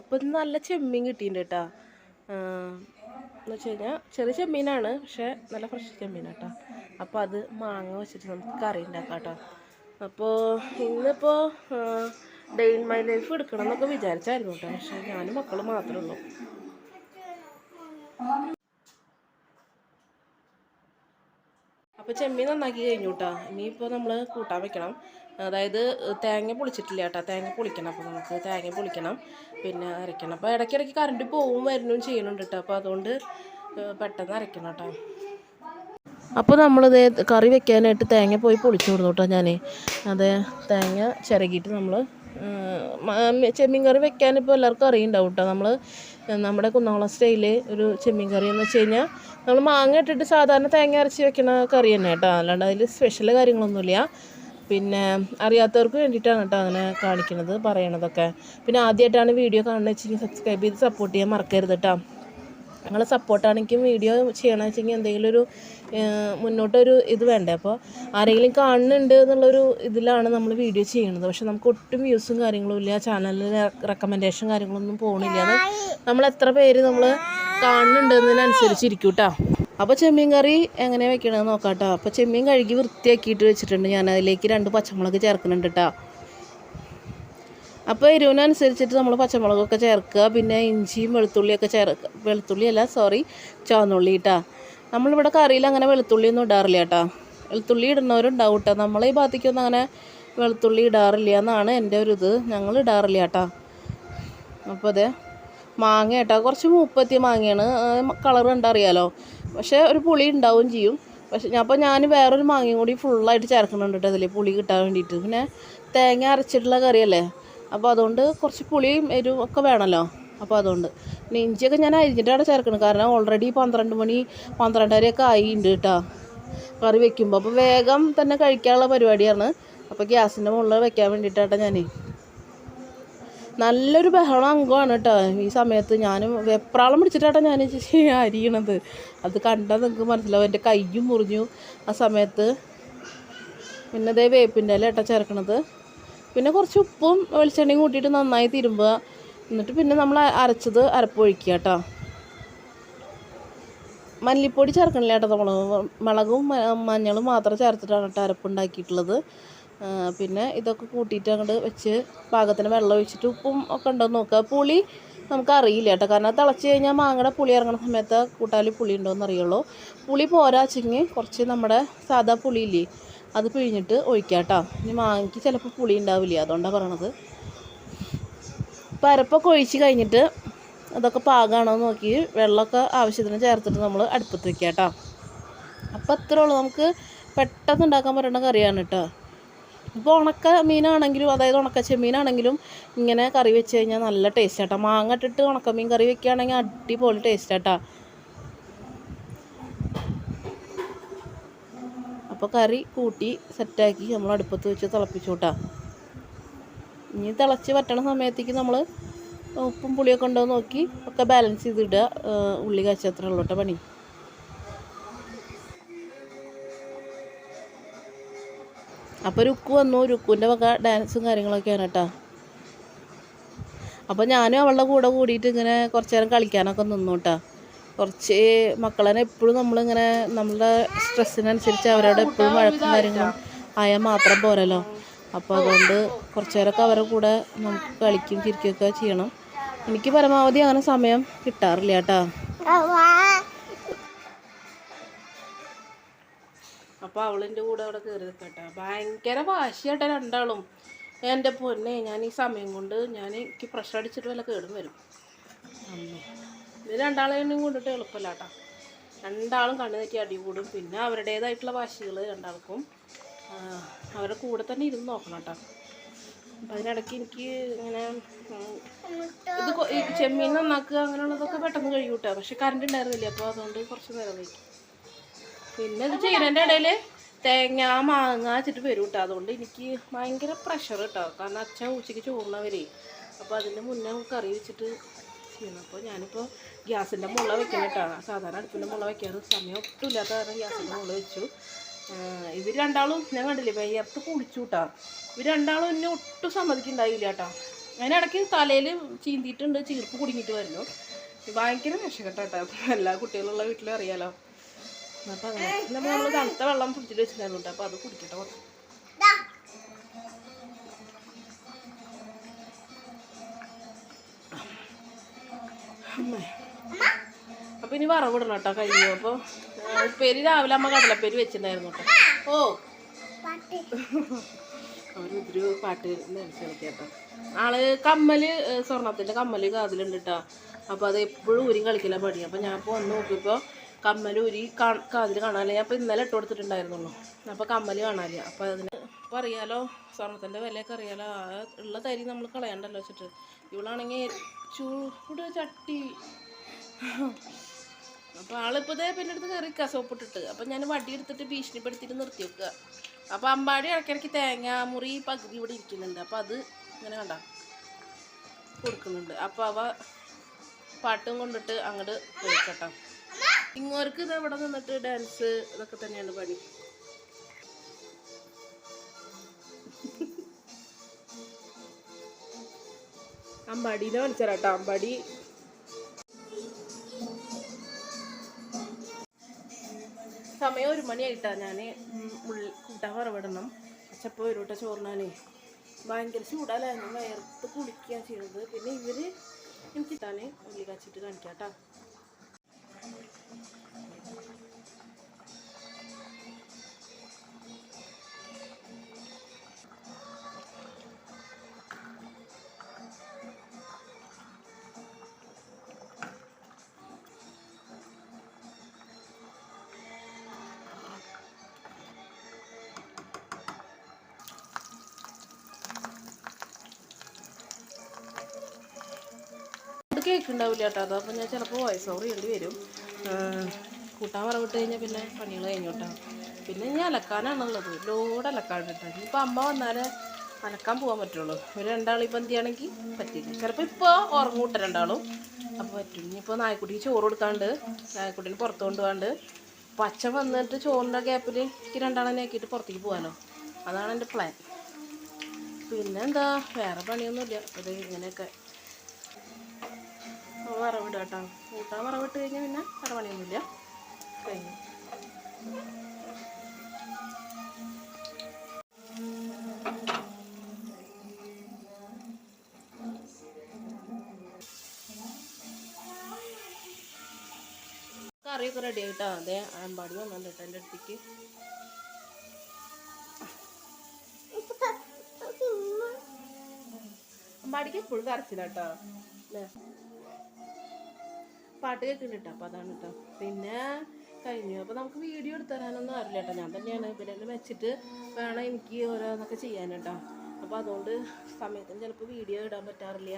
അപ്പോൾ ഇത് നല്ല ചെമ്മീൻ കിട്ടിയിട്ടുണ്ട് കേട്ടോ എന്ന് വെച്ച് കഴിഞ്ഞാൽ ചെറിയ ചെമ്മീനാണ് പക്ഷേ നല്ല ഫ്രഷ് ചെമ്മീനാണ് കേട്ടോ അപ്പോൾ അത് മാങ്ങ വെച്ചിട്ട് നമുക്ക് കറി ഉണ്ടാക്കാം കേട്ടോ അപ്പോൾ ഇന്നിപ്പോൾ ഡേ ഇൻ മൈ ലൈഫ് എടുക്കണം എന്നൊക്കെ വിചാരിച്ചായിരുന്നു കേട്ടോ പക്ഷേ ഞാനും മക്കളും മാത്രമേ ഉള്ളൂ. അപ്പോൾ ചെമ്മീൻ നന്നാക്കി കഴിഞ്ഞു കേട്ടോ ഇനിയിപ്പോൾ നമ്മൾ കൂട്ടാൻ വെക്കണം. അതായത് തേങ്ങ പൊളിച്ചിട്ടില്ല കേട്ടോ. തേങ്ങ പൊളിക്കണം. അപ്പോൾ നമുക്ക് തേങ്ങ പൊളിക്കണം. പിന്നെ അരയ്ക്കണം. അപ്പോൾ ഇടയ്ക്കിടയ്ക്ക് കറണ്ട് പോവും വരുന്നും ചെയ്യണുണ്ട് കേട്ടോ. അപ്പോൾ അതുകൊണ്ട് പെട്ടെന്ന് അരയ്ക്കണം കേട്ടോ. അപ്പോൾ നമ്മളിത് കറി വെക്കാനായിട്ട് തേങ്ങ പോയി പൊളിച്ചു കൊടുത്തു കേട്ടോ ഞാൻ അതെ തേങ്ങ ചിരകിയിട്ട് നമ്മൾ ചെമ്മീൻ കറി വെക്കാൻ ഇപ്പോൾ എല്ലാവർക്കും അറിയുണ്ടാവും കേട്ടോ. നമ്മൾ നമ്മുടെ കുന്നംകുളം സ്റ്റൈൽ ഒരു ചെമ്മീൻ കറി എന്ന് വെച്ച് കഴിഞ്ഞാൽ നമ്മൾ മാങ്ങ ഇട്ടിട്ട് സാധാരണ തേങ്ങ അരച്ച് വെക്കുന്ന കറി തന്നെ കേട്ടോ. അല്ലാണ്ട് അതിൽ സ്പെഷ്യൽ കാര്യങ്ങളൊന്നുമില്ല. പിന്നെ അറിയാത്തവർക്ക് വേണ്ടിയിട്ടാണ് കേട്ടോ അങ്ങനെ കാണിക്കുന്നത് പറയണതൊക്കെ. പിന്നെ ആദ്യമായിട്ടാണ് വീഡിയോ കാണുന്നത് വെച്ചെങ്കിൽ സബ്സ്ക്രൈബ് ചെയ്ത് സപ്പോർട്ട് ചെയ്യാൻ മറക്കരുത് കേട്ടോ. നിങ്ങളെ സപ്പോർട്ടാണ് വീഡിയോ ചെയ്യണമെന്ന് വെച്ചെങ്കിൽ എന്തെങ്കിലും ഒരു മുന്നോട്ടൊരു ഇത് വേണ്ടേ? അപ്പോൾ ആരെങ്കിലും കാണുന്നുണ്ട് എന്നുള്ളൊരു ഇതിലാണ് നമ്മൾ വീഡിയോ ചെയ്യുന്നത് പക്ഷെ നമുക്ക് ഒട്ടും വ്യൂസും കാര്യങ്ങളും ഇല്ല. ചാനലിൽ റെക്കമെൻഡേഷൻ കാര്യങ്ങളൊന്നും പോകണില്ല നമ്മൾ എത്ര പേര് നമ്മൾ കാണുന്നുണ്ട് എന്നതിനനുസരിച്ചിരിക്കും കേട്ടോ. അപ്പോൾ ചെമ്മീൻ കറി എങ്ങനെ വെക്കണമെന്ന് നോക്കാം കേട്ടോ അപ്പോൾ ചെമ്മീൻ കഴുകി വൃത്തിയാക്കിയിട്ട് വെച്ചിട്ടുണ്ട്. ഞാൻ അതിലേക്ക് രണ്ട് പച്ചമുളക് ചേർക്കുന്നുണ്ട് കേട്ടോ അപ്പോൾ എരിവിനനുസരിച്ചിട്ട് നമ്മൾ പച്ചമുളകൊക്കെ ചേർക്കുക. പിന്നെ ഇഞ്ചിയും വെളുത്തുള്ളിയൊക്കെ ചേർക്കുക വെളുത്തുള്ളിയല്ല സോറി ചുവന്നുള്ളി കേട്ടോ നമ്മളിവിടെ കറിയിൽ അങ്ങനെ വെളുത്തുള്ളി ഒന്നും ഇടാറില്ല കേട്ടോ വെളുത്തുള്ളി ഇടുന്നവരുണ്ടാവും കേട്ടോ നമ്മളെ ഈ ഭാഗത്തേക്കൊന്നും അങ്ങനെ വെളുത്തുള്ളി ഇടാറില്ല എന്നാണ് എന്റെ ഒരു ഇത് ഞങ്ങൾ ഇടാറില്ല കേട്ടോ അപ്പോൾ അതെ മാങ്ങ കേട്ടോ കുറച്ച് മൂപ്പത്തിയ മാങ്ങയാണ്. കളർ കണ്ടറിയാലോ? പക്ഷേ ഒരു പുളി ഉണ്ടാവുകയും ചെയ്യും. പക്ഷെ ഞാൻ അപ്പോൾ ഞാൻ വേറൊരു മാങ്ങയും കൂടി ഫുള്ളായിട്ട് ചേർക്കുന്നുണ്ട് കേട്ടോ അതിൽ പുളി കിട്ടാൻ വേണ്ടിയിട്ട്. പിന്നെ തേങ്ങ അരച്ചിട്ടുള്ള കറിയല്ലേ? അപ്പോൾ അതുകൊണ്ട് കുറച്ച് പുളിയും എരിവും ഒക്കെ വേണമല്ലോ അപ്പോൾ അതുകൊണ്ട്. പിന്നെ ഇഞ്ചിയൊക്കെ ഞാൻ അരിഞ്ഞിട്ടാണ് ചേർക്കുന്നത്. കാരണം ഓൾറെഡി പന്ത്രണ്ട് മണി പന്ത്രണ്ടരയൊക്കെ ആയിട്ടുണ്ട് കേട്ടോ കറി വെക്കുമ്പോൾ അപ്പോൾ വേഗം തന്നെ കഴിക്കാനുള്ള പരിപാടിയാണ്. അപ്പോൾ ഗ്യാസിന്റെ മുകളിൽ വെക്കാൻ വേണ്ടിയിട്ടാട്ടോ ഞാൻ നല്ലൊരു ബഹളം അംഗമാണ് കേട്ടോ. ഈ സമയത്ത് ഞാനും വെപ്രാളം പിടിച്ചിട്ടാട്ടോ ഞാൻ അരിയണത്. അത് കണ്ടാൽ നിങ്ങൾക്ക് മനസ്സിലാവും. എന്റെ കയ്യും മുറിഞ്ഞു ആ സമയത്ത്. പിന്നെ അതേ വേപ്പിന്റെ ഇല ഏട്ടാ ചേർക്കണത്. പിന്നെ കുറച്ച് ഉപ്പും വെളിച്ചെണ്ണയും കൂട്ടിയിട്ട് നന്നായി തിരുമ്പുക. എന്നിട്ട് പിന്നെ നമ്മൾ അരച്ചത് അരപ്പൊഴിക്കുക കേട്ടോ. മല്ലിപ്പൊടി ചേർക്കണില്ല കേട്ടോ നമ്മൾ മുളകും മഞ്ഞളും മാത്രം ചേർത്തിട്ടാണ് കേട്ടോ അരപ്പുണ്ടാക്കിയിട്ടുള്ളത് പിന്നെ ഇതൊക്കെ കൂട്ടിയിട്ട് അങ്ങോട്ട് വെച്ച് പാകത്തിന് വെള്ളം ഒഴിച്ചിട്ട് ഉപ്പും ഒക്കെ ഉണ്ടോ നോക്കുക പുളി നമുക്കറിയില്ല കേട്ടോ. കാരണം തിളച്ച് കഴിഞ്ഞാൽ മാങ്ങയുടെ പുളി ഇറങ്ങുന്ന സമയത്ത് കൂട്ടാലി പുളി ഉണ്ടോ എന്ന് അറിയുള്ളൂ. പുളി പോരാച്ചെങ്കിൽ കുറച്ച് നമ്മുടെ സാധാ ഇല്ലേ അത് പിഴിഞ്ഞിട്ട് ഒഴിക്കാം കേട്ടോ. ഇനി മാങ്ങയ്ക്ക് ചിലപ്പോൾ പുളി ഉണ്ടാവില്ല അതുകൊണ്ടാണ് പറയണത്. പരപ്പൊക്കെ ഒഴിച്ച് കഴിഞ്ഞിട്ട് അതൊക്കെ പാകമാണോ എന്ന് നോക്കി വെള്ളമൊക്കെ ആവശ്യത്തിന് ചേർത്തിട്ട് നമ്മൾ അടുപ്പത്ത് വെക്കുക കേട്ടോ. അപ്പോൾ അത്രേ ഉള്ളൂ. നമുക്ക് പെട്ടെന്ന് ഉണ്ടാക്കാൻ പറ്റുന്ന കറിയാണ് കേട്ടോ. ഇപ്പോൾ ഉണക്ക മീനാണെങ്കിലും അതായത് ഉണക്ക ചെമ്മീനാണെങ്കിലും ഇങ്ങനെ കറി വെച്ച് കഴിഞ്ഞാൽ നല്ല ടേസ്റ്റ് ആട്ടോ. മാങ്ങ ഇട്ടിട്ട് ഉണക്കമീൻ കറി വെക്കുകയാണെങ്കിൽ അടിപൊളി ടേസ്റ്റ് ആട്ടോ. അപ്പോൾ കറി കൂട്ടി സെറ്റാക്കി നമ്മൾ അടുപ്പത്ത് വെച്ച് തിളപ്പിച്ചു കൂട്ടാ. ഇനി തിളച്ച് പറ്റണ സമയത്തേക്ക് നമ്മൾ ഉപ്പും പുളിയൊക്കെ ഉണ്ടോ നോക്കി ഒക്കെ ബാലൻസ് ചെയ്തിടുക ഉള്ളി കാച്ചത്ര ഉള്ളൂ കേട്ടോ പണി. അപ്പോൾ രുക്കു വന്നു. രുക്കുവിന്റെ വക ഡാൻസും കാര്യങ്ങളൊക്കെയാണ് കേട്ടോ. അപ്പോൾ ഞാനും അവളുടെ കൂടെ കൂടിയിട്ട് ഇങ്ങനെ കുറച്ച് നേരം കളിക്കാനൊക്കെ നിന്നു കേട്ടോ. കുറച്ച് മക്കളെ എപ്പോഴും നമ്മളിങ്ങനെ നമ്മളുടെ സ്ട്രെസ്സിനനുസരിച്ച് അവരോട് എപ്പോഴും വഴക്കും കാര്യങ്ങളും ആയാൽ മാത്രം പോരല്ലോ. അപ്പോൾ അതുകൊണ്ട് കുറച്ച് നേരമൊക്കെ അവരുടെ കൂടെ നമുക്ക് കളിക്കും ചിരിക്കുകയൊക്കെ ചെയ്യണം. എനിക്ക് പരമാവധി അങ്ങനെ സമയം കിട്ടാറില്ല കേട്ടോ. അപ്പോൾ അവളിന്റെ കൂടെ അവിടെ കയറി നിൽക്കട്ടെ ഭയങ്കര വാശിയായിട്ട് രണ്ടാളും. എന്റെ പൊന്നെ ഞാൻ ഈ സമയം കൊണ്ട് ഞാൻ എനിക്ക് പ്രഷർ അടിച്ചിട്ട് വല്ല കേടും വരും. ഇത് രണ്ടാളെയും കൊണ്ടിട്ട് എളുപ്പമല്ല കേട്ടോ രണ്ടാളും കണ്ണു തെറ്റി അടി കൂടും പിന്നെ അവരുടേതായിട്ടുള്ള വാശികൾ രണ്ടാൾക്കും. അവരുടെ കൂടെ തന്നെ ഇരുന്ന് നോക്കണം കേട്ടോ അപ്പം അതിനിടയ്ക്ക് എനിക്ക് ഇങ്ങനെ ഇത് ചെമ്മീൻ നന്നാക്കുക അങ്ങനെയുള്ളതൊക്കെ പെട്ടെന്ന് കഴിയൂട്ടാ. പക്ഷെ കറണ്ട് ഉണ്ടായിരുന്നില്ല? അപ്പോൾ അതുകൊണ്ട് കുറച്ച് നേരം കഴിക്കും പിന്നെ ഇത് ചെയ്യുന്നതിന്റെ ഇടയിൽ തേങ്ങ മാങ്ങ വെച്ചിട്ട് വരും കേട്ടോ. അതുകൊണ്ട് എനിക്ക് ഭയങ്കര പ്രഷർ കേട്ടോ. കാരണം അച്ഛൻ ഉച്ചയ്ക്ക് ചോറിനവരേ അപ്പോൾ അതിന്റെ മുന്നേ കറി വെച്ചിട്ട് ചെയ്യണം. അപ്പോൾ ഞാനിപ്പോൾ ഗ്യാസിന്റെ മുള വെക്കണം കേട്ടോ. സാധാരണ അടുപ്പിന്റെ മുള വെക്കാറ്. സമയം ഒട്ടും ഇല്ലാത്ത കാരണം ഗ്യാസിന്റെ മുള വെച്ചു. ഇവർ രണ്ടാളും ഞാൻ കണ്ടില്ലേ വയ്യർത്ത് കുളിച്ചു കേട്ടോ. ഇവർ രണ്ടാളും എന്നെ ഒട്ടും സമ്മതിക്കുന്നുണ്ടായില്ല കേട്ടോ. അതിനിടയ്ക്ക് തലയിൽ ചീന്തിയിട്ടുണ്ട് ചീർപ്പ് കുടുങ്ങിയിട്ട് വരുന്നു. ഭയങ്കര വിഷക്കെട്ടോ എല്ലാ കുട്ടികളുള്ള വീട്ടിലും അറിയാലോ. അപ്പം അങ്ങനെ. നമ്മൾ നമ്മൾ തണുത്ത വെള്ളം പിടിച്ചിട്ട് വെച്ചിട്ടുണ്ട് അപ്പോൾ അത് കുടിക്കട്ടെ കുറച്ച്. അപ്പം ഇനി വറവിടണം കേട്ടോ കഴിഞ്ഞു അപ്പോൾ ഉപ്പേരി രാവിലെ അമ്മ കടലപ്പേരി വെച്ചിട്ടുണ്ടായിരുന്നു കേട്ടോ. ഓ. അവരൊരു പാട്ട് കളിക്കാം കേട്ടോ. ആൾ കമ്മൽ സ്വർണത്തിന്റെ കമ്മൽ കാതിലുണ്ട് കേട്ടോ. അപ്പോൾ അത് എപ്പോഴും ഊരി കളിക്കല പണി. അപ്പോൾ ഞാൻ ഇപ്പോൾ വന്ന് നോക്കിയപ്പോൾ കമ്മൽ ഒരു കാ- കാതിൽ കാണാനില്ല ഞാൻ ഇപ്പോൾ ഇന്നലെ ഇട്ട് കൊടുത്തിട്ടുണ്ടായിരുന്നുള്ളൂ. അപ്പോൾ കമ്മൽ കാണാനില്ല അപ്പോൾ അതിന് ഇപ്പം അറിയാലോ സ്വർണത്തിന്റെ വിലയൊക്കെ അറിയാലോ. ഉള്ള തരി നമ്മൾ കളയണ്ടല്ലോ വെച്ചിട്ട്. ഇവളാണെങ്കിൽ ചൂട് ചട്ടി. അപ്പോൾ ആളിപ്പോൾ ഇതേ പിന്നെ അടുത്ത് കയറി സോപ്പിട്ടിട്ട്. അപ്പം ഞാൻ വടി എടുത്തിട്ട് ഭീഷണിപ്പെടുത്തിയിട്ട് നിർത്തി വെക്കുക അപ്പോൾ അമ്പാടി ഇടയ്ക്കിടയ്ക്ക് തേങ്ങ മുറി പകുതി ഇവിടെ ഇരിക്കുന്നുണ്ട്. അപ്പോൾ അത് ഇങ്ങനെ കണ്ട കൊടുക്കുന്നുണ്ട്. അപ്പോൾ അവ പാട്ടും കൊണ്ടിട്ട് അങ്ങോട്ട് പോയിക്കട്ടോ. ഇങ്ങോർക്ക് ഇത് അവിടെ നിന്നിട്ട് ഡാൻസ് ഇതൊക്കെ തന്നെയാണ് പണി. അമ്പാടീനെ മനസ്സിലാട്ടോ അമ്പാടി. സമയം ഒരു മണിയായിട്ടാ ഞാൻ കൂട്ടാൻ വറവിടണം. അച്ചപ്പോൾ ഒരു വട്ടം ഭയങ്കര ചൂടാലായിരുന്നു വയർത്ത് കുളിക്കുക ചെയ്യണത് പിന്നെ ഇവർ എനിക്ക് തന്നെ ഉള്ളി കാച്ചിട്ട് കാണിക്കാം ഇത് കേക്ക് ഉണ്ടാവില്ല കേട്ടോ. അത് അപ്പോൾ ഞാൻ ചിലപ്പോൾ വോയിസ് ഓവർ ചെയ്യേണ്ടി വരും. കൂട്ടാൻ വറവിട്ട് കഴിഞ്ഞാൽ പിന്നെ പണികൾ കഴിഞ്ഞു കേട്ടോ പിന്നെ ഞാൻ അലക്കാനാണുള്ളത്. ലോഡ് അലക്കാൻ കേട്ടോ ഇനിയിപ്പോൾ അമ്മ വന്നാൽ അലക്കാൻ പോകാൻ പറ്റുള്ളൂ. ഒരു രണ്ടാളും എന്ത് ചെയ്യണമെങ്കിൽ പറ്റില്ല. ചിലപ്പോൾ ഇപ്പോൾ ഉറങ്ങൂട്ട രണ്ടാളും. അപ്പോൾ പറ്റും. ഇനിയിപ്പോൾ നായ്ക്കുട്ടിക്ക് ചോറ് കൊടുക്കാണ്ട് നായ്ക്കുട്ടീനെ പുറത്ത് കൊണ്ടുപോകാണ്ട് പച്ച വന്നിട്ട് ചോറിന്റെ ഗ്യാപ്പിൽ എനിക്ക് രണ്ടാളെ ആക്കിയിട്ട് പുറത്തേക്ക് പോകാമല്ലോ അതാണ് എന്റെ പ്ലാൻ പിന്നെന്താ? വേറെ പണിയൊന്നുമില്ല. അത് ഇങ്ങനെയൊക്കെ വറവിടുക കേട്ടോ. കൂട്ടാൻ വറവിട്ട് കഴിഞ്ഞാൽ പിന്നെ വേറെ പണിയൊന്നുമില്ല കഴിഞ്ഞു. കറിയൊക്കെ റെഡി ആയിട്ടാ? അതെ അമ്പാടി വന്നിട്ടുണ്ട് കേട്ടോ എന്റെ അടുത്തേക്ക്. അമ്പാടിക്ക് എപ്പോഴും കരച്ചില്ല കേട്ടോ അല്ലേ പാട്ട് കേൾക്കുന്നുണ്ട് കേട്ടോ അപ്പോൾ അതാണ് കേട്ടോ പിന്നെ കഴിഞ്ഞു. അപ്പോൾ നമുക്ക് വീഡിയോ എടുത്തു തരാനൊന്നും അറിയില്ല കേട്ടോ ഞാൻ തന്നെയാണ് ഇവരെല്ലാം വെച്ചിട്ട് വേണം എനിക്ക് ഓരോന്നൊക്കെ ചെയ്യാൻ കേട്ടോ അപ്പോൾ അതുകൊണ്ട് സമയത്തിന് ചിലപ്പോൾ വീഡിയോ ഇടാൻ പറ്റാറില്ല.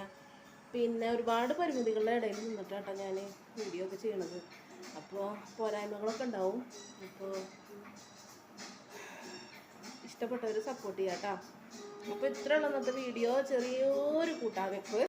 പിന്നെ ഒരുപാട് പരിമിതികളുടെ ഇടയിൽ നിന്നിട്ട് കേട്ടോ ഞാൻ വീഡിയോ ഒക്കെ ചെയ്യണത്. അപ്പോൾ പോരായ്മകളൊക്കെ ഉണ്ടാവും. അപ്പോൾ ഇഷ്ടപ്പെട്ടവർ സപ്പോർട്ട് ചെയ്യാം കേട്ടോ അപ്പോൾ ഇത്രയുള്ള ഇന്നത്തെ വീഡിയോ ചെറിയൊരു കൂട്ടാൻ വെപ്പ്